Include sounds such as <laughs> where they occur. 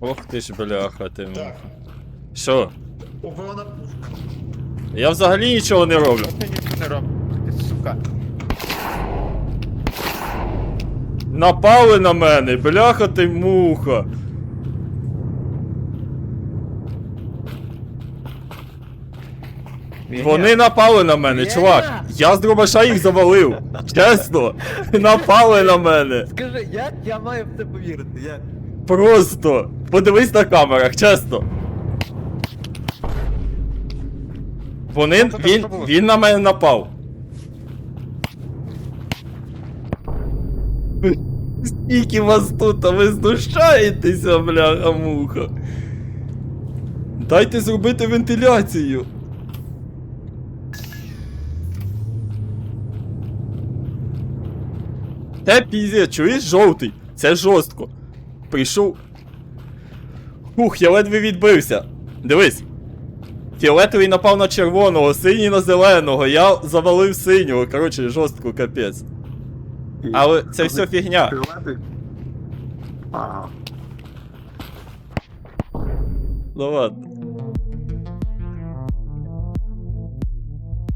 Ох ти ж бляха, ти. Так. Що? Оборона. Я взагалі нічого не роблю. Ти нічого не ти сука. Напали на мене, бляха ти муха. Вони напали на мене, чувак. Я з дробаша їх завалив. <laughs> Чесно. Напали на мене. Скажи, як я маю в це повірити? Як? Просто. Подивись на камерах, чесно. Вони. Що це Він, було? він на мене напав. Скільки вас тут, а ви знущаєтеся, бляха муха. Дайте зробити вентиляцію. Те пізє, чуєш жовтий? Це жорстко. Прийшов. Ух, я ледве відбився. Дивись. Фіолетовий напав на червоного, синій на зеленого, я завалив синього. Коротше, жорстко капець. Але це все фігня. Ну ладно.